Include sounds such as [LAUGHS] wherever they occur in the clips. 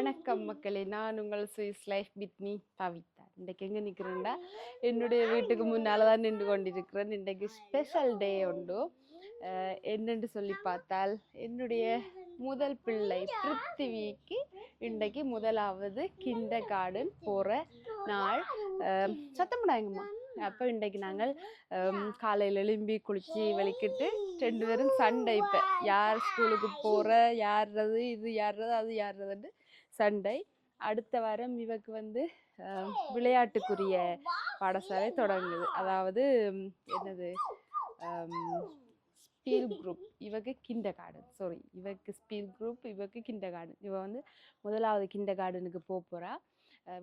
வணக்கம் மக்களே. நான் உங்கள் சுவிஸ் லைஃப் பித்னி பவிதா. இன்றைக்கு எங்கே நிற்கிறேன்டா என்னுடைய வீட்டுக்கு முன்னால் தான் நின்று கொண்டிருக்கிறேன். இன்றைக்கு ஸ்பெஷல் டே உண்டு. என்னென்று சொல்லி பார்த்தால் என்னுடைய முதல் பிள்ளை பிருத்திவிக்கு இன்றைக்கு முதலாவது கிண்ட கார்டன் போகிற நாள் அஹ் அப்போ இன்றைக்கு நாங்கள் காலையில் எழும்பி குளித்து வெளிக்கிட்டு ரெண்டு பேரும் சண்டை இப்போ. யார் ஸ்கூலுக்கு போகிற யார்றது? இது யார்றது? அது யார்றதுன்ட்டு சண்டை. அடுத்த வாரம் இவக்கு வந்து விளையாட்டுக்குரிய பாடசாலை தொடங்குது. அதாவது என்னது ஸ்பீல் குரூப். இவக்கு கிண்டர் கார்டன் சாரி இவக்கு ஸ்பீல் குரூப் இவக்கு கிண்டர் கார்டன் இவ வந்து முதலாவது கிண்டர் கார்டனுக்கு போக போகிறா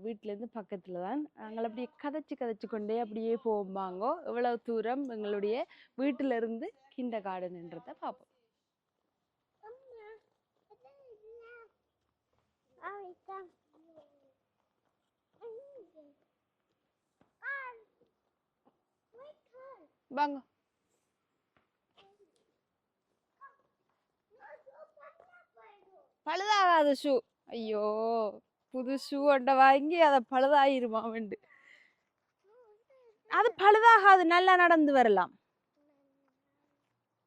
வீட்டிலேருந்து பக்கத்தில் தான். நாங்கள் அப்படியே கதைச்சி கதைச்சி கொண்டே அப்படியே போகும்பாங்கோ இவ்வளோ தூரம் எங்களுடைய வீட்டிலேருந்து கிண்டர் கார்டன்ன்றதை பார்ப்போம். வாங்க. பழுதாகாத ஷூ. ஐயோ புது ஷூ ஒன்றை வாங்கி அதை பழுதாயிருமா வேண்டு. அது பழுதாகாது நல்லா நடந்து வரலாம்.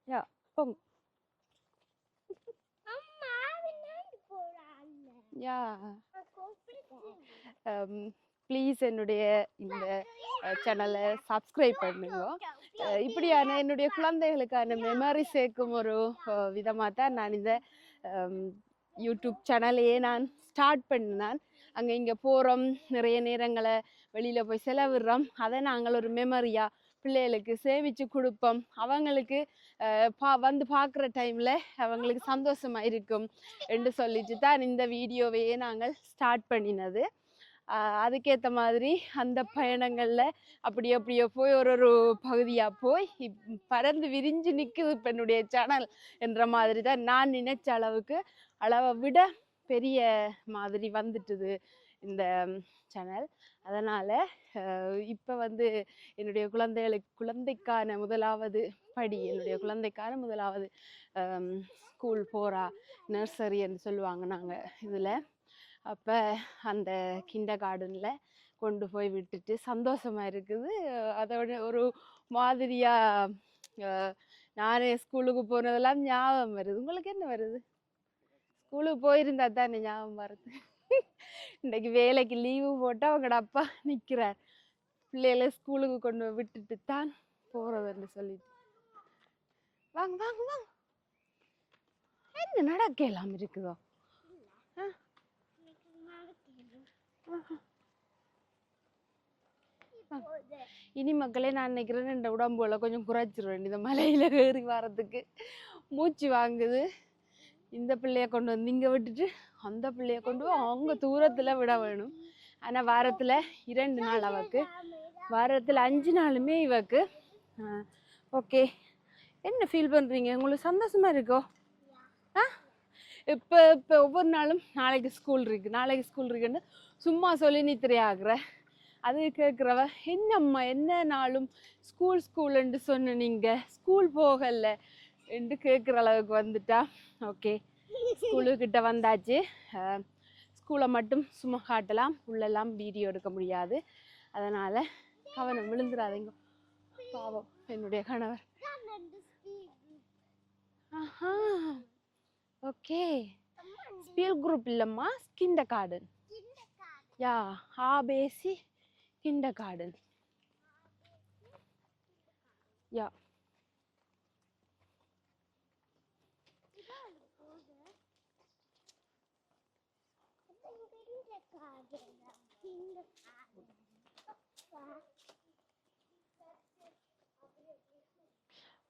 யா போங்க. யா. [LAUGHS] ப்ளீஸ் என்னுடைய இந்த சேனலை சப்ஸ்கிரைப் பண்ணுங்க. இப்படியான என்னுடைய குழந்தைகளுக்கான மெமரி சேர்க்கும் ஒரு விதமாக தான் நான் இந்த யூடியூப் சேனலையே நான் ஸ்டார்ட் பண்ணினேன் அங்கே இங்கே போகிறோம் நிறைய நேரங்களை வெளியில் போய் செலவிடுறோம். அதை நாங்கள் ஒரு மெமரியாக பிள்ளைகளுக்கு சேமித்து கொடுப்போம். அவங்களுக்கு பா வந்து பார்க்குற டைமில் அவங்களுக்கு சந்தோஷமாக இருக்கும் என்று சொல்லிட்டு தான் இந்த வீடியோவையே நாங்கள் ஸ்டார்ட் பண்ணினது. அதுக்கேற்ற மாதிரி அந்த பயணங்களில் அப்படி அப்படியே போய் ஒரு ஒரு பகுதியாக போய் இப் பறந்து விரிஞ்சு நிற்குது இப்போ என்னுடைய சேனல் என்ற மாதிரி தான் நான் நினைச்ச அளவுக்கு அளவை விட பெரிய மாதிரி வந்துட்டுது இந்த சேனல் அதனால் இப்போ வந்து என்னுடைய குழந்தைகளுக்கு குழந்தைக்கான முதலாவது படி என்னுடைய குழந்தைக்கான முதலாவது ஸ்கூல் போகிறா நர்சரின்னு சொல்லுவாங்க நாங்கள் இதில். அப்போ அந்த கிண்டர் கார்டனில் கொண்டு போய் விட்டுட்டு சந்தோஷமா இருக்குது. அதோட ஒரு மாதிரியாக நானே ஸ்கூலுக்கு போனதெல்லாம் ஞாபகம் வருது. உங்களுக்கு என்ன வருது? ஸ்கூலுக்கு போயிருந்தா தானே ஞாபகம் வருது இன்றைக்கு வேலைக்கு லீவு போட்டு அவங்களோட அப்பா நிற்கிறார் பிள்ளைகளை ஸ்கூலுக்கு கொண்டு விட்டுட்டு தான் போகிறதுன்னு சொல்லிட்டு. வாங்க வாங்க வாங்க. என்ன நடக்கலாம் இருக்குதோ? இனி மக்களே நான் நினைக்கிறேன் இந்த உடம்புல கொஞ்சம் குறைச்சிருவேன் இந்த மலையில் ஏறி வர்றதுக்கு மூச்சு வாங்குது. இந்த பிள்ளைய கொண்டு வந்து இங்கே விட்டுட்டு அந்த பிள்ளைய கொண்டு அவங்க தூரத்தில் விட வேணும். ஆனால் வாரத்தில் இரண்டு நாள் அவக்கு. வாரத்தில் அஞ்சு நாளுமே இவக்கு. ஓகே. என்ன ஃபீல் பண்ணுறீங்க உங்களுக்கு சந்தோஷமாக இருக்கோ? ஆ? இப்போ இப்போ ஒவ்வொரு நாளும் நாளைக்கு ஸ்கூல் இருக்குது நாளைக்கு ஸ்கூல் இருக்குன்னு சும்மா சொல்லி நித்திரையாகிற அது கேட்குறவ என்னம்மா என்ன நாளும் ஸ்கூல் ஸ்கூலுன்ட்டு சொன்ன நீங்கள் ஸ்கூல் போகலை. என்று கேட்குற அளவுக்கு வந்துட்டா. ஓகே ஸ்கூலுக்கிட்ட வந்தாச்சு. ஸ்கூலை மட்டும் சும்மா காட்டலாம். உள்ளெல்லாம் வீடியோ எடுக்க முடியாது. அதனால் கவனம் விழுந்துடாதீங்க. பாவம் என்னுடைய கணவர். ஆஹா. ஓகே ஸ்பீல் குரூப் இல்லைம்மா. கிண்ட கார்டன் யா ஆபேசி கிண்ட கார்டன் யா.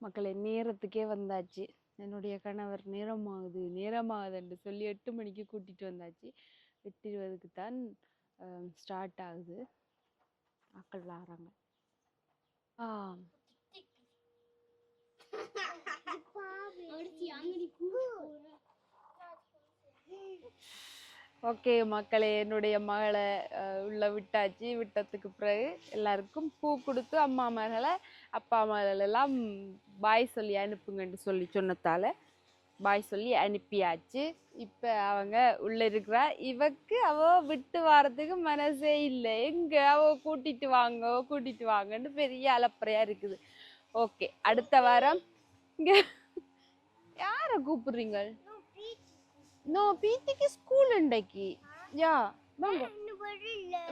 மக்களே நேரத்துக்கே வந்தாச்சு. என்னுடைய கணவர் நேரமாகுது நேரமாகுதுன்னு சொல்லி எட்டு மணிக்கு கூட்டிகிட்டு வந்தாச்சு. எட்டு இருபதுக்கு தான் ஸ்டார்ட் ஆகுது. ஆக்கள் விளாட்றாங்க ஆ ஓகே மக்களே என்னுடைய மகளை உள்ள விட்டாச்சு. விட்டத்துக்கு பிறகு எல்லாருக்கும் பூ கொடுத்து அம்மா மகளை அப்பா மகளெல்லாம் பாய் சொல்லி அனுப்புங்கன்னு சொல்லி சொன்னதால பாய் சொல்லி அனுப்பியாச்சு. இப்போ அவங்க உள்ள இருக்கிறா இவக்கு அவ விட்டு வாரத்துக்கு மனசே இல்லை. எங்க அவ கூட்டிட்டு வாங்க கூட்டிட்டு வாங்கன்னு பெரிய அலப்பறையா இருக்குது. ஓகே அடுத்த வாரம் இங்க யாரை கூப்பிடுறீங்க? நோ பீத்திக்கு ஸ்கூல் இன்றைக்கு யா வாங்க.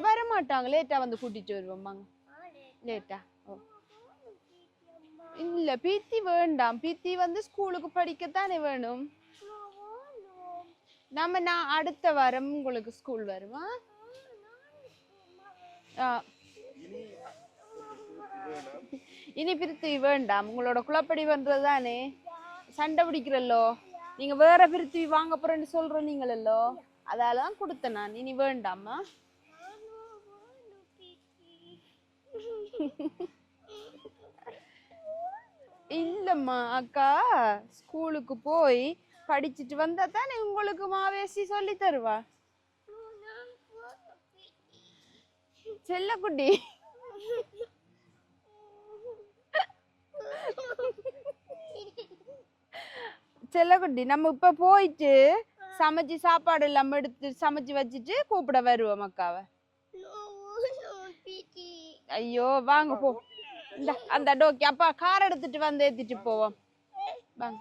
வர மாட்டாங்க லேட்டா வந்து கூட்டிட்டு வருவோம். வாங்க. லேட்டா இல்ல பீத்தி வேண்டாம். பீத்தி வந்து ஸ்கூலுக்கு படிக்கத்தானே வேணும். நம்ம நான் அடுத்த வாரம் உங்களுக்கு ஸ்கூல் வருமா? இனி பிரித்தி வேண்டாம். உங்களோட குளப்படி பண்றது தானே சண்டை பிடிக்கிறல்லோ? நீங்க வேற பிரித்தி வாங்க போறேன்னு சொல்றோம் நீங்களோ அதாலதான் கொடுத்தேன் நான். இனி வேண்டாமா? இல்லம்மா அக்கா. ஸ்கூலுக்கு போய் படிச்சுட்டு வந்தா தானே உங்களுக்கு மாவேசி சொல்லி தருவா? செல்லக்குட்டி. செல்லக்குட்டி நம்ம இப்ப போயிட்டு சமைச்சு சாப்பாடு எல்லாம் எடுத்து சமைச்சு வச்சுட்டு கூப்பிட வருவோம் அக்காவை. ஐயோ வாங்க போ. இந்த அந்த டோக்கி அப்பா கார் எடுத்துட்டு வந்து ஏத்திட்டு போவோம். வாங்க.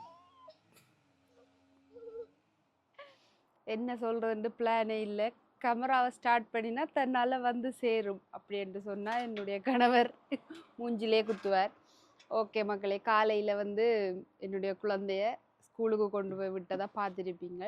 என்ன சொல்றதுன்னு பிளானே இல்லை. கேமராவை ஸ்டார்ட் பண்ணினா தன்னால வந்து சேரும் அப்படி என்று சொன்னா என்னுடைய கணவர் மூஞ்சிலே குத்துவார். ஓகே மக்களே காலையில வந்து என்னுடைய குழந்தைய ஸ்கூலுக்கு கொண்டு போய் விட்டதாக பார்த்துருப்பீங்க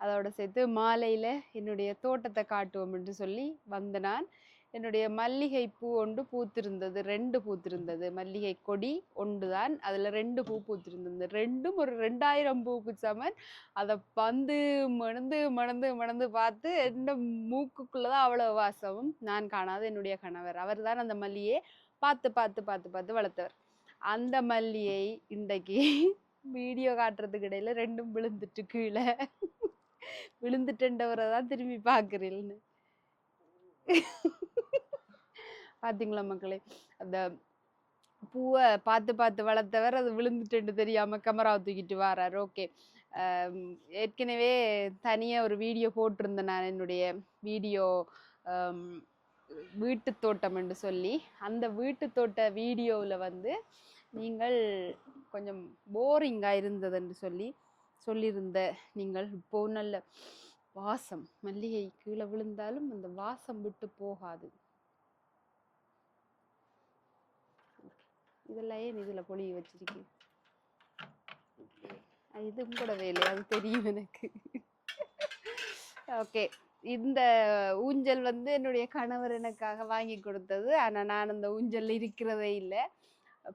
அதோட சேர்த்து மாலையில் என்னுடைய தோட்டத்தை காட்டுவோம் என்று சொல்லி வந்த நான் என்னுடைய மல்லிகை பூ ஒன்று பூத்திருந்தது ரெண்டு பூத்திருந்தது. மல்லிகை கொடி ஒன்று தான் அதில் ரெண்டு பூ பூத்திருந்தது. ரெண்டும் ஒரு ரெண்டாயிரம் பூக்கு சமன். அதை வந்து மணந்து மணந்து மணந்து பார்த்து என்ன மூக்குக்குள்ளே தான் அவ்வளோ வாசமும் நான் காணாத என்னுடைய கணவர். அவர் தான் அந்த மல்லியை பார்த்து பார்த்து பார்த்து பார்த்து வளர்த்தவர். அந்த மல்லியை இன்றைக்கு வீடியோ காட்டுறதுக்கு இடையில ரெண்டும் விழுந்துட்டு கீழே. விழுந்துட்டேன்றவரை தான் திரும்பி பார்க்குறேன்னு பார்த்தீங்களா மக்களே? அந்த பூவை பார்த்து பார்த்து வளர்த்தவர் அது விழுந்துட்டு தெரியாமல் கமராவை தூக்கிட்டு வரார். ஓகே ஏற்கனவே தனியாக ஒரு வீடியோ போட்டிருந்தேன் நான் என்னுடைய வீடியோ வீட்டு தோட்டம் என்று சொல்லி. அந்த வீட்டு தோட்ட வீடியோவில் வந்து நீங்கள் கொஞ்சம் போரிங்காக இருந்ததுன்னு சொல்லி சொல்லியிருந்த நீங்கள் இப்போ நல்ல வாசம் மல்லிகை கீழே விழுந்தாலும் அந்த வாசம் விட்டு போகாது. இதெல்லாம் ஏன் இதில் பொழிய வச்சிருக்கேன் இதுவும் கூட வேலை அது தெரியும் எனக்கு. ஓகே இந்த ஊஞ்சல் வந்து என்னுடைய கணவர் எனக்காக வாங்கி கொடுத்தது. ஆனால் நான் அந்த ஊஞ்சல் இருக்கிறதே இல்லை.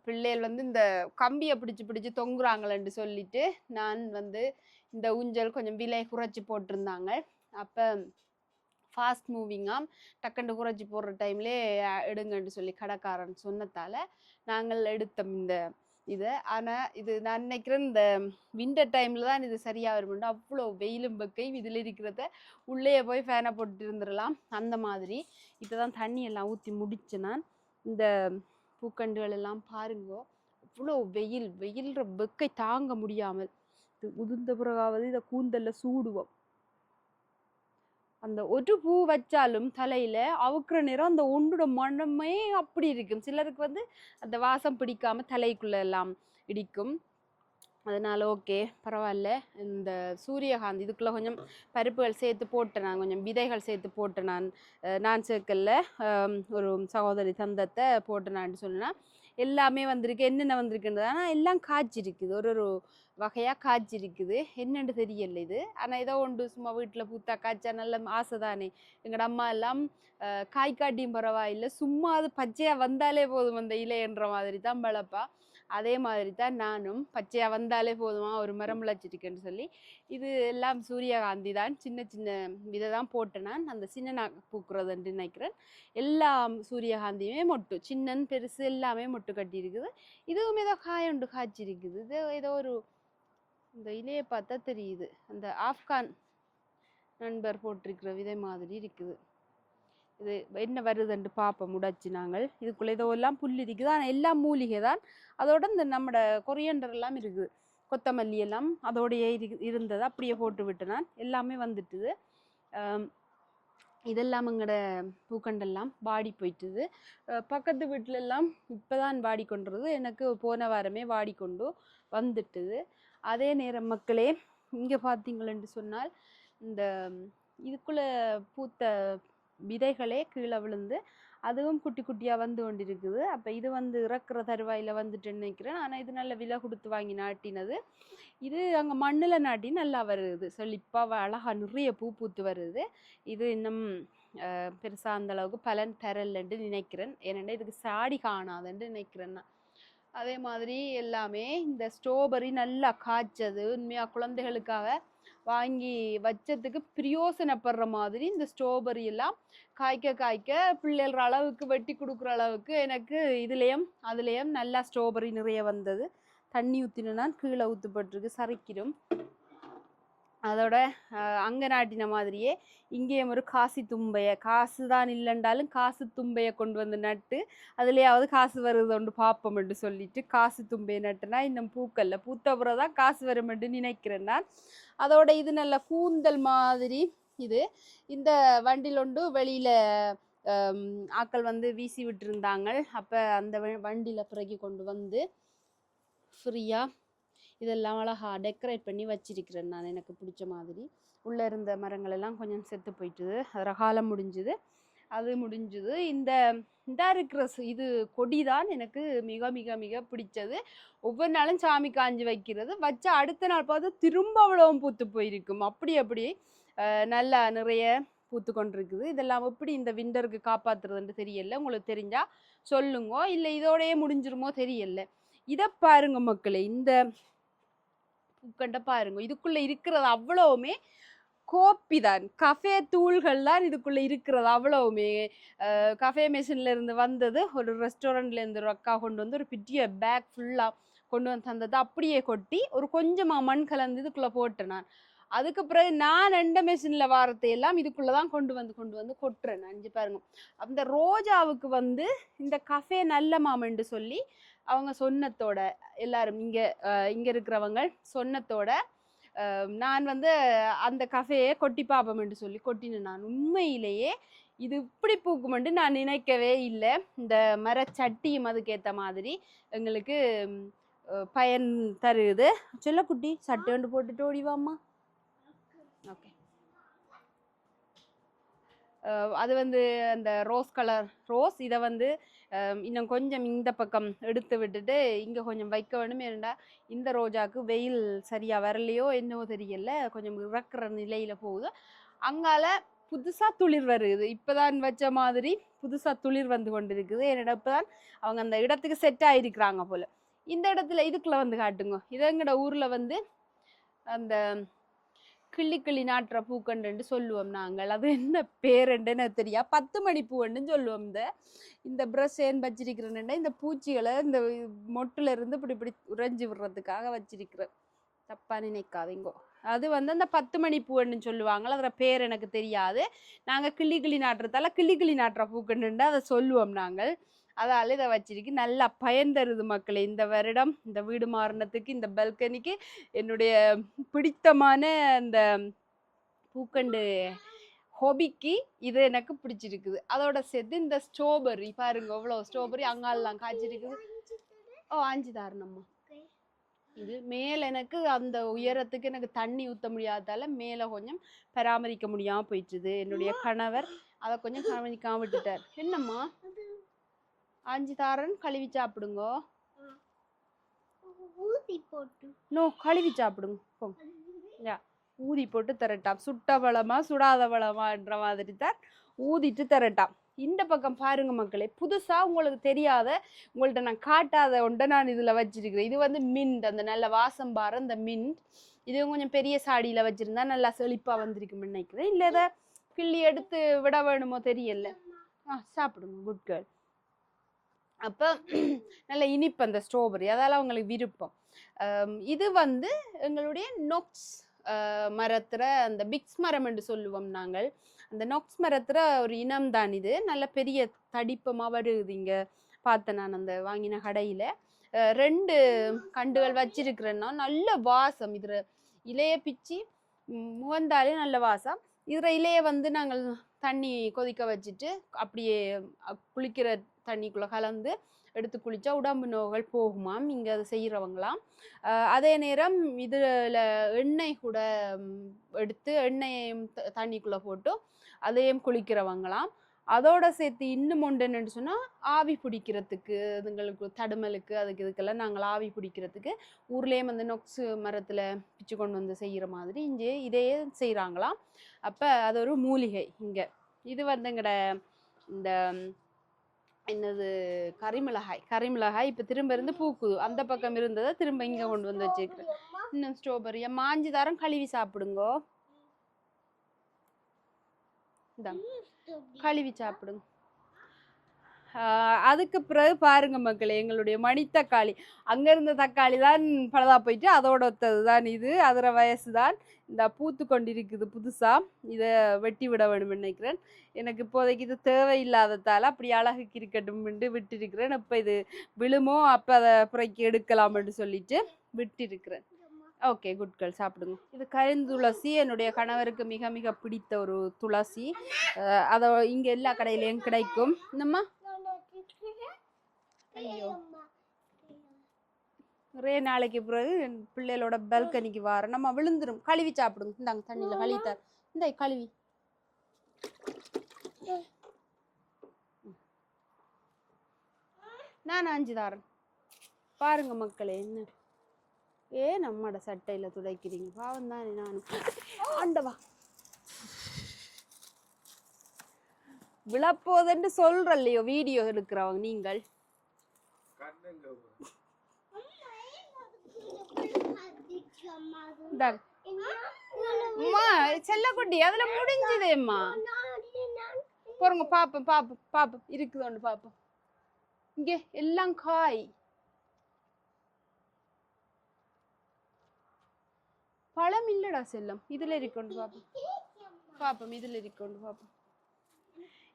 பிள்ளைகள் வந்து இந்த கம்பியை பிடிச்சி பிடிச்சி தொங்குறாங்களேன்னு சொல்லிட்டு நான் வந்து இந்த ஊஞ்சல் கொஞ்சம் விலை குறைச்சி போட்டிருந்தாங்க. அப்போ ஃபாஸ்ட் மூவிங்காம் டக்குன்னு குறைச்சி போடுற டைம்லே எடுங்கன்னு சொல்லி கடைக்காரன் சொன்னதால் நாங்கள் எடுத்தோம் இந்த இதை. ஆனால் இது நான் நினைக்கிறேன் இந்த விண்டர் டைமில் தான் இது சரியாக வரும்னு. அவ்வளோ வெயிலும் பக்கையும் இதில் இருக்கிறத உள்ளே போய் ஃபேனை போட்டு இருந்துடலாம். அந்த மாதிரி. இப்போ தான் தண்ணி எல்லாம் ஊற்றி முடிச்சு நான். இந்த பூக்கண்டுகள் எல்லாம் பாருங்கோ. அவ்வளோ வெயில் வெயில்ற வெக்கை தாங்க முடியாமல். இது உதிர்ந்த பிறகாவது இதை கூந்தல்ல சூடுவோம். அந்த ஒரு பூ வச்சாலும் தலையில அவுக்குற நேரம் அந்த ஒன்றோட மனமே அப்படி இருக்கும். சிலருக்கு வந்து அந்த வாசம் பிடிக்காம தலைக்குள்ள எல்லாம் இடிக்கும். அதனால் ஓகே பரவாயில்ல இந்த சூரியகாந்தி இதுக்குள்ளே கொஞ்சம் பருப்புகள் சேர்த்து போட்டேன் நான் கொஞ்சம் விதைகள் சேர்த்து போட்டேன் நான் நான் சேர்க்கல ஒரு சகோதரி தந்தத்தை போட்டேனான்னு சொன்னா எல்லாமே வந்திருக்கு. என்னென்ன வந்திருக்குன்றது? ஆனால் எல்லாம் காய்ச்சிருக்குது. ஒரு ஒரு வகையாக காய்ச்சிருக்குது. என்னென்று தெரியல இது. ஆனால் ஏதோ ஒன்று சும்மா வீட்டில் பூத்தா காய்ச்சா நல்ல ஆசை தானே. எங்களோட அம்மா எல்லாம் காய் காட்டியும் பரவாயில்லை. சும்மா அது பச்சையாக வந்தாலே போதும் அந்த இலைன்ற மாதிரி தான் பழப்பா அதே மாதிரி தான் நானும் பச்சையாக வந்தாலே போதுமா ஒரு மரம் முளைச்சிருக்குன்னு சொல்லி இது எல்லாம் சூரியகாந்தி தான். சின்ன சின்ன விதை தான் போட்டு நான் அந்த சின்ன நான் பூக்குறதுன்னு நினைக்கிறேன். எல்லா சூரியகாந்தியுமே மொட்டு சின்னன் பெருசு எல்லாமே மொட்டு கட்டி இருக்குது இதுவும் ஏதோ காயண்டு காய்ச்சிருக்குது. இது ஏதோ ஒரு இந்த இலையை பார்த்தா தெரியுது. அந்த ஆப்கான் நண்பர் போட்டிருக்கிற விதை மாதிரி இருக்குது. இது என்ன வருதுன்ட்டு பார்ப்போம் முடாச்சு நாங்கள். இதுக்குள்ளே ஏதோ எல்லாம் புல் இருக்குது ஆனால் எல்லாம் மூலிகை தான். அதோட இந்த நம்மட கொரியண்டர் எல்லாம் இருக்குது. கொத்தமல்லி எல்லாம் அதோடையே இரு இருந்தது. அப்படியே போட்டு விட்டு நான் எல்லாமே வந்துட்டுது. இதெல்லாம் எங்களோட பூக்கண்டெல்லாம் வாடி போயிட்டுது. பக்கத்து வீட்டிலெல்லாம் இப்போ தான் வாடி கொண்டுறது. எனக்கு போன வாரமே வாடி கொண்டு வந்துட்டுது. அதே நேரம் மக்களே இங்கே பார்த்தீங்களேன்ட்டு சொன்னால் இந்த இதுக்குள்ளே பூத்த விதைகளே கீழே விழுந்து அதுவும் குட்டி குட்டியாக வந்து கொண்டிருக்குது. அப்போ இது வந்து இறக்குற தருவாயில வந்துட்டு நினைக்கிறேன். ஆனால் இது நல்ல விலை கொடுத்து வாங்கி நாட்டினது. இது அங்கே மண்ணில் நாட்டி நல்லா வருது. செழிப்பாக அழகாக நிறைய பூ பூத்து வருது. இது இன்னும் பெருசாக அந்தளவுக்கு பலன் தரலன்ட்டு நினைக்கிறேன். ஏனென்றால் இதுக்கு சாடி காணாதுன்ட்டு நினைக்கிறேன் நான். அதே மாதிரி எல்லாமே இந்த ஸ்ட்ராபெரி நல்லா காய்ச்சது. உண்மையாக குழந்தைகளுக்காக வாங்கி வச்சதுக்கு பிரயோசனப்படுற மாதிரி இந்த ஸ்ட்ராபெரி எல்லாம் காய்க்க காய்க்க பிள்ளைகள அளவுக்கு வெட்டி கொடுக்குற அளவுக்கு எனக்கு இதுலேயும் அதுலேயும் நல்லா ஸ்ட்ராபெரி நிறைய வந்தது. தண்ணி ஊற்றினா கீழே ஊற்றப்பட்டிருக்கு சறுக்கிடும். அதோட அஹ், அங்க நாட்டின மாதிரியே இங்கேயும் ஒரு காசி தும்பைய காசு தான் இல்லைண்டாலும் காசு தும்பைய கொண்டு வந்து நட்டு அதுலேயாவது காசு வருது உண்டு பார்ப்போம் பார்ப்போம்னு சொல்லிட்டு காசு தும்பையை நட்டுனா இன்னும் பூக்கல்ல பூத்த அப்புறம் தான் காசு வருமென்று நினைக்கிறேன் நான் அதோட இது நல்ல கூந்தல் மாதிரி இது. இந்த வண்டில் ஒன்று வெளியில் ஆக்கள் ஆட்கள் வந்து வீசி விட்டுருந்தாங்க. அப்போ அந்த வண்டியில் பிறகு கொண்டு வந்து ஃப்ரீயாக இதெல்லாம் அழகா டெக்கரேட் பண்ணி வச்சிருக்கிறேன் நான். எனக்கு பிடிச்ச மாதிரி. உள்ளே இருந்த மரங்கள் எல்லாம் கொஞ்சம் செத்து போயிட்டுது. அதில் காலம் முடிஞ்சுது. அது முடிஞ்சுது. இந்த இந்த இருக்கிற இது கொடி தான் எனக்கு மிக மிக மிக பிடிச்சது. ஒவ்வொரு நாளும் சாமி காஞ்சி வைக்கிறது. வச்ச அடுத்த நாள் பார்த்து திரும்ப அவ்வளவும் பூத்து போயிருக்கும். அப்படி அப்படி நல்லா நிறைய பூத்து கொண்டிருக்குது. இதெல்லாம் எப்படி இந்த விண்டருக்கு காப்பாத்துறதுன்னு தெரியல. உங்களுக்கு தெரிஞ்சா சொல்லுங்க. இல்லை இதோடையே முடிஞ்சிருமோ தெரியல. இதை பாருங்க மக்களே. இந்த பூக்கண்ட பாருங்க. இதுக்குள்ள இருக்கிறது அவ்வளவுமே கோப்பி தான். கஃபே தூள்கள் தான் இருக்கிறது அவ்வளவுமே. கஃபே மெஷின்ல இருந்து வந்தது. ஒரு ரெஸ்டாரண்ட்லேருந்து ஒரு அக்கா கொண்டு வந்து ஒரு பெரிய பேக் ஃபுல்லாக கொண்டு வந்து தந்தது. அப்படியே கொட்டி ஒரு கொஞ்சமாக மண் கலந்து இதுக்குள்ளே போட்டேன் நான். அதுக்கு பிறகு நான் ரெண்ட மிஷினில் வாரத்தை எல்லாம் தான் கொண்டு வந்து கொண்டு வந்து கொட்டுறேன். அஞ்சு பாருங்க. அந்த ரோஜாவுக்கு வந்து இந்த கஃபே நல்ல மாமன்னு சொல்லி அவங்க சொன்னத்தோட எல்லாரும் இங்கே இங்கே இருக்கிறவங்க சொன்னத்தோட நான் வந்து அந்த கஃபையை கொட்டி பார்ப்போம்னு சொல்லி கொட்டினேன் நான். உண்மையிலேயே இது இப்படி பூக்குமெண்டு நான் நினைக்கவே இல்லை. இந்த மரச்சட்டியும் அதுக்கேற்ற மாதிரி எங்களுக்கு பயன் தருது. செல்லக்குட்டி சட்டை ஒன்று போட்டுட்டு ஓடிவாம்மா ஓகே. அது வந்து அந்த ரோஸ் கலர் ரோஸ் இதை வந்து இன்னும் கொஞ்சம் இந்த பக்கம் எடுத்து விட்டுட்டு இங்கே கொஞ்சம் வைக்க வேணும் ஏன்டா இந்த ரோஜாக்கு வெயில் சரியாக வரலையோ என்னவோ தெரியல கொஞ்சம் இறக்குற நிலையில் போகுது. அங்கால புதுசாக துளிர் வருது. இப்போதான் வச்ச மாதிரி புதுசாக துளிர் வந்து கொண்டிருக்குது. என்னடா இப்பதான் அவங்க அந்த இடத்துக்கு செட் ஆகிருக்கிறாங்க போல். இந்த இடத்துல இதுக்குள்ளே வந்து காட்டுங்க. இது ஊரில் வந்து அந்த கிள்ளி கிள்ளி நாட்டுற பூக்கண்டுன்னு சொல்லுவோம் நாங்கள். அது என்ன பேருண்டுன்னு தெரியா பத்து மணி பூன்னு சொல்லுவோம் இந்த இந்த ப்ரஷ் ஏன் வச்சிருக்கிறேன்னா இந்த பூச்சிகளை இந்த மொட்டில் இருந்து இப்படி இப்படி உறைஞ்சி விடுறதுக்காக வச்சிருக்கிறேன். தப்பாக நினைக்காதீங்கோ. அது வந்து அந்த பத்து மணி பூன்னு சொல்லுவாங்கள அதோட பேர் எனக்கு தெரியாது. நாங்கள் கிள்ளி கிளி நாட்டுறதால கிள்ளி கிளி நாட்டுற பூக்கண்டுன்னு அதை சொல்லுவோம் நாங்கள். அதால இதை வச்சிருக்கு. நல்லா பயன் தருது மக்களே. இந்த வருடம் இந்த வீடு மாறினத்துக்கு இந்த பல்கனிக்கு என்னுடைய பிடித்தமான அந்த பூக்கண்டு ஹொபிக்கு இது எனக்கு பிடிச்சிருக்குது. அதோட சேர்த்து இந்த ஸ்ட்ராபெர்ரி பாருங்க எவ்வளோ ஸ்ட்ராபெர்ரி அங்காலாம் காய்ச்சிருக்குது. ஓ ஆஞ்சி தாரணம்மா இது மேல எனக்கு அந்த உயரத்துக்கு எனக்கு தண்ணி ஊற்ற முடியாததால மேலே கொஞ்சம் பராமரிக்க முடியாமல் போயிட்டுது என்னுடைய கணவர் அதை கொஞ்சம் கவனிக்காம விட்டுட்டார். என்னம்மா? அஞ்சு தாரன் கழுவி சாப்பிடுங்கோ. ஊசி போட்டு. நோ கழுவி சாப்பிடுங்க. போங்க ஊதி போட்டு தரட்டாம். சுட்ட பழமா சுடாத பழமான்ற மாதிரி தான் ஊதிட்டு தரட்டாம். இந்த பக்கம் பாருங்க மக்களே புதுசா உங்களுக்கு தெரியாத உங்கள்ட்ட நான் காட்டாத ஒன்றை நான் இதுல வச்சிருக்கிறேன். இது வந்து மின்ட் அந்த நல்ல வாசம் பாரு அந்த மின்ட். இது கொஞ்சம் பெரிய சாடியில வச்சிருந்தா நல்லா செழிப்பா வந்திருக்கும்னு நினைக்கிறேன். இல்ல இதை கிள்ளி எடுத்து விட வேணுமோ தெரியல. ஆ சாப்பிடுங்க குட் கேர்ள் அப்போ [CLEARS THROAT] நல்ல இனிப்பு அந்த ஸ்ட்ராபெரி அதெல்லாம் அவங்களுக்கு விருப்பம். இது வந்து எங்களுடைய நொக்ஸ் மரத்துல அந்த பிக்ஸ் மரம் என்று சொல்லுவோம் நாங்கள். அந்த நொக்ஸ் மரத்துல ஒரு இனம் தான் இது. நல்ல பெரிய தடிப்பமாக வருது இங்கே. பார்த்தேன் நான் அந்த வாங்கின கடையில். ரெண்டு கண்டுகள் வச்சிருக்கிறேன்னா நல்ல வாசம். இதில் இலைய பிச்சு முகந்தாலே நல்ல வாசம். இதில் இலையை வந்து நாங்கள் தண்ணி கொதிக்க வச்சுட்டு அப்படியே குளிக்கிற தண்ணிக்குள்ளே கலந்து எடுத்து குளித்தா உடம்பு நோய்கள் போகுமாம் இங்கே அதை செய்கிறவங்களாம் அதே நேரம் இதில் எண்ணெய் கூட எடுத்து எண்ணெயையும் த- போட்டு அதையும் குளிக்கிறவங்களாம். அதோட சேர்த்து இன்னும் ஒன்று என்னன்னு சொன்னால் ஆவி பிடிக்கிறதுக்கு அதுங்களுக்கு தடுமலுக்கு அதுக்கு இதுக்கெல்லாம் நாங்கள் ஆவி பிடிக்கிறதுக்கு ஊர்லேயே வந்து நொக்ஸு மரத்தில் பிச்சு கொண்டு வந்து செய்கிற மாதிரி இங்கே இதே செய்கிறாங்களாம் அப்போ அது ஒரு மூலிகை இங்கே. இது வந்து எங்கட இந்த என்னது கரிமிளகாய். கரிமிளகாய் இப்போ திரும்ப இருந்து பூக்குது. அந்த பக்கம் இருந்ததை திரும்ப இங்கே கொண்டு வந்து வச்சிருக்கிறேன் இன்னும் ஸ்ட்ராபெரியை மாஞ்சி தரம் கழுவி சாப்பிடுங்கோ. இந்தாங்க. கழுவி சாப்பிடுங்க. அதுக்கு பிறகு பாருங்க மக்களே எங்களுடைய மணித்தக்காளி அங்க இருந்த தக்காளி தான் பழுதா போயிட்டு அதோட ஒத்தது தான் இது அதர வயசு தான் இந்த பூத்து கொண்டிருக்குது புதுசா. இதை வெட்டி விட வேண்டும் நினைக்கிறேன். எனக்கு இப்போதைக்கு இது தேவையில்லாததால அப்படி அழகுக்கு இருக்கட்டும் விட்டிருக்கிறேன். இப்போ இது விழுமோ அப்போ அதை புறக்கி எடுக்கலாம்னு சொல்லிட்டு விட்டிருக்கிறேன். ஓகே குட் கேர்ள் சாப்பிடுங்க. இது கருந்துளசி என்னுடைய கணவருக்கு மிக மிக பிடித்த ஒரு துளசி. அதை இங்கே எல்லா கடையிலையும் கிடைக்கும். என்னம்மா? ஐயோ. நிறைய நாளைக்கு பிறகு என் பிள்ளைகளோட பால்கனிக்கு வாரம் நம்ம விழுந்துரும். கழுவி சாப்பிடுங்க. இந்தாங்க தண்ணியில் கழுவி தர இந்த கழுவி. நான் அஞ்சு தாரேன். பாருங்க மக்களே என்ன ஏ நம்மட சட்டையில துடைக்கிறீங்க. பாவம் தானே நானும். ஆண்டவா. விழப்போதுன்னு சொல்றல்லையோ வீடியோ எடுக்கிறவங்க நீங்கள்? அம்மா செல்லக்குட்டி அதுல முடிஞ்சதேம்மா. போறங்க பாப்போம் பாப்போம் பாப்போம். இருக்குது ஒன்று பாப்போம். இங்கே எல்லாம் காய். பழம் இல்லடா செல்லம். இதுல இருக்கொண்டு பாப்போம் பாப்போம் இதுல இருக்கொண்டு பாப்போம்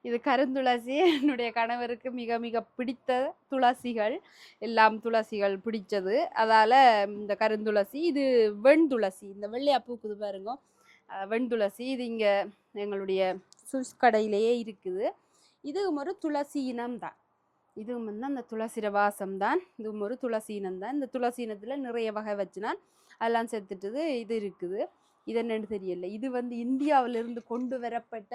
இது கருந்துளசி என்னுடைய கணவருக்கு மிக மிக பிடித்த துளசிகள். எல்லாம் துளசிகள் பிடிச்சது. அதால இந்த கருந்துளசி இது வெண்துளசி. இந்த வெள்ளையா பூக்குது பாருங்க. வெண்துளசி இது இங்க எங்களுடைய சுவிஸ் கடையிலேயே இருக்குது. இதுவும் ஒரு துளசி இனம் தான். இதுவும் வந்து அந்த துளசிர வாசம் தான். இதுவும் ஒரு துளசி இனம் தான். இந்த துளசி இனத்துல நிறைய வகை வச்சுனான் அதெல்லாம் சேர்த்துட்டது இது இருக்குது. இது என்னன்னு தெரியல. இது வந்து இந்தியாவிலிருந்து கொண்டு வரப்பட்ட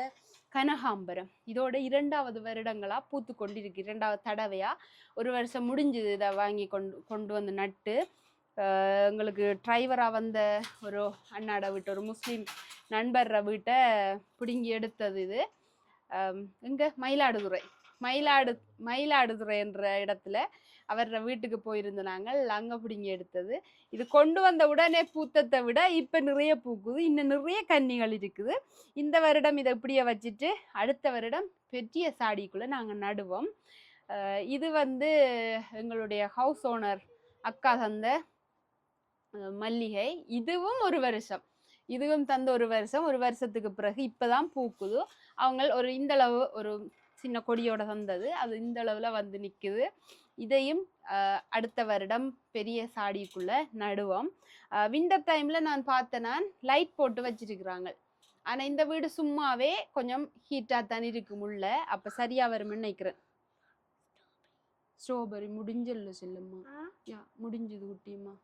கனகாம்பரம். இதோட இரண்டாவது வருடங்களா பூத்து கொண்டிருக்கு. இரண்டாவது தடவையா ஒரு வருஷம் முடிஞ்சுது இதை வாங்கி கொண்டு கொண்டு வந்து நட்டு. எங்களுக்கு டிரைவராக வந்த ஒரு அண்ணாட வீட்டு ஒரு முஸ்லீம் நண்பர வீட்டை பிடுங்கி எடுத்தது இது. இங்கே மயிலாடுதுறை. மயிலாடு மயிலாடுதுறை என்ற இடத்துல அவர் வீட்டுக்கு போயிருந்த நாங்கள் அங்கே பிடிங்கி எடுத்தது. இது கொண்டு வந்த உடனே பூத்தத்தை விட இப்போ நிறைய பூக்குது. இன்னும் நிறைய கன்னிகள் இருக்குது. இந்த வருடம் இதை இப்படியே வச்சுட்டு அடுத்த வருடம் பெரிய சாடிக்குள்ளே நாங்கள் நடுவோம். இது வந்து எங்களுடைய ஹவுஸ் ஓனர் அக்கா தந்த மல்லிகை. இதுவும் ஒரு வருஷம். இதுவும் தந்த ஒரு வருஷம். ஒரு வருஷத்துக்கு பிறகு இப்பதான் பூக்குது. அவங்க ஒரு இந்த அளவு ஒரு சின்ன கொடியோட தந்தது. அது இந்த வந்து நிற்குது இதையும் அடுத்த வருடம் பெரிய சாடிக்குள்ள நடுவோம். விண்டர் டைம்ல நான் பார்த்தேன் நான் லைட் போட்டு வச்சிருக்கிறாங்க. ஆனா இந்த வீடு சும்மாவே கொஞ்சம் ஹீட்டா தான் இருக்கும் உள்ள அப்ப சரியா வரும்னு நினைக்கிறேன். ஸ்ட்ராபெரி முடிஞ்சல்ல செல்லும்மா? யா முடிஞ்சது குட்டியம்மா.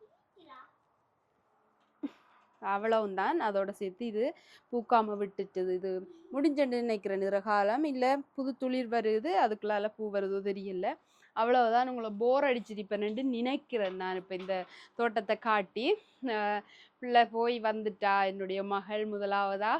அவ்வளவுதான் அதோட சேர்த்து இது பூக்காம விட்டுட்டது இது. முடிஞ்சன்னு நினைக்கிறேன். நிறகாலம் இல்லை புது துளிர் வருது அதுக்குள்ளால பூ வருதோ தெரியல. அவ்வளவுதான். உங்களை போர் அடிச்சிருப்பேன்னு நினைக்கிறேன் நான். இப்போ இந்த தோட்டத்தை காட்டி பிள்ளை போய் வந்துட்டா என்னுடைய மகள் முதலாவதா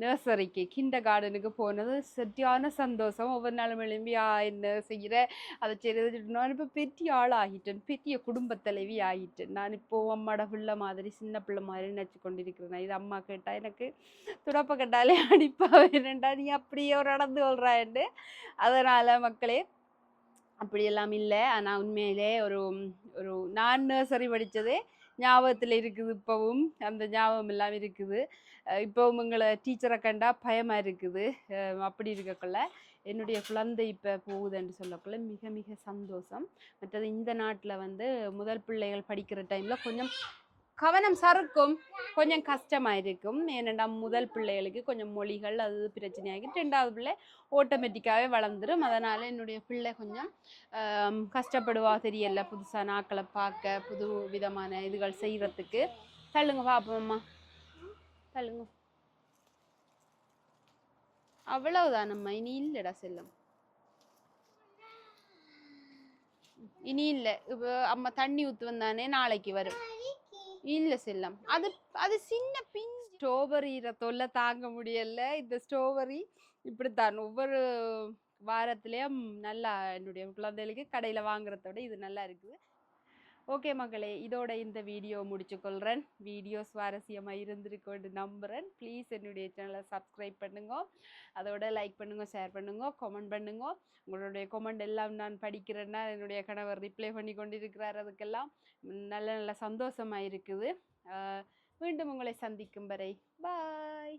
நர்சரிக்கு கிண்ட கார்டனுக்கு போனது. சரியான சந்தோஷம். ஒவ்வொரு நாளும் எழும்பி ஆ என்ன செய்கிற அதை செய்கிறது நான் இப்போ பெரிய ஆள் ஆகிட்டேன். பெரிய குடும்ப தலைவி ஆகிட்டேன். நான் இப்போ அம்மாட பிள்ளை மாதிரி சின்ன பிள்ளை மாதிரி நினச்சி கொண்டிருக்கிறேன். இது அம்மா கேட்டால் எனக்கு துடப்ப கேட்டாலே அடிப்பாவே வேணுண்டா நீ அப்படியே நடந்து கொள்றாண்டு அதனால் மக்களே அப்படியெல்லாம் இல்லை. ஆனால் உண்மையிலே ஒரு ஒரு நான் நர்சரி படித்ததே ஞாபகத்தில் இருக்குது இப்போவும். அந்த ஞாபகம் எல்லாம் இருக்குது. இப்போவும் எங்களை டீச்சரை கண்டா பயமாக இருக்குது. அப்படி இருக்கக்குள்ள என்னுடைய குழந்தை இப்போ போகுதுன்னு சொல்லக்குள்ள மிக மிக சந்தோஷம். மற்றது இந்த நாட்டில் வந்து முதல் பிள்ளைகள் படிக்கிற டைமில் கொஞ்சம் கவனம் சறுக்கும். கொஞ்சம் கஷ்டமாக இருக்கும் ஏனெண்டா முதல் பிள்ளைகளுக்கு கொஞ்சம் மொழிகள் அது பிரச்சனையாகி ரெண்டாவது பிள்ளை ஆட்டோமேட்டிக்காகவே வளர்ந்துடும் அதனால் என்னுடைய பிள்ளை கொஞ்சம் கஷ்டப்படுவா தெரியல. புதுசாக நாக்களை பார்க்க புது விதமான இதுகள் செய்கிறதுக்கு தள்ளுங்க பாப்போம்மா தள்ளுங்க. அவ்வளவுதானம்மா இனி இல்லைடா செல்லம். இனி இல்லை. இப்போ அம்மா தண்ணி ஊற்று வந்தானே நாளைக்கு வரும். இல்ல செல்லம். அது அது சின்ன பின் ஸ்ட்ராபெரி தொல்லை தாங்க முடியல. இந்த ஸ்ட்ராபெரி இப்படித்தான். ஒவ்வொரு வாரத்துலேயும் நல்லா என்னுடைய குழந்தைகளுக்கு கடையில் வாங்குறத விட இது நல்லா இருக்குது. ஓகே மகளே இதோட இந்த வீடியோ முடிச்சுக்கொள்கிறேன் வீடியோ சுவாரஸ்யமாக இருந்திருக்கோன்னு நம்புகிறேன் ப்ளீஸ் என்னுடைய சேனலை சப்ஸ்கிரைப் பண்ணுங்க. அதோட லைக் பண்ணுங்க ஷேர் பண்ணுங்க கமெண்ட் பண்ணுங்க. உங்களுடைய கமெண்ட் எல்லாம் நான் படிக்கிறேன்னா என்னுடைய கணவர் ரிப்ளை பண்ணி கொண்டிருக்கிறார் அதுக்கெல்லாம் நல்ல நல்ல சந்தோஷமாக இருக்குது. மீண்டும் உங்களை சந்திக்கும் வரை. பாய்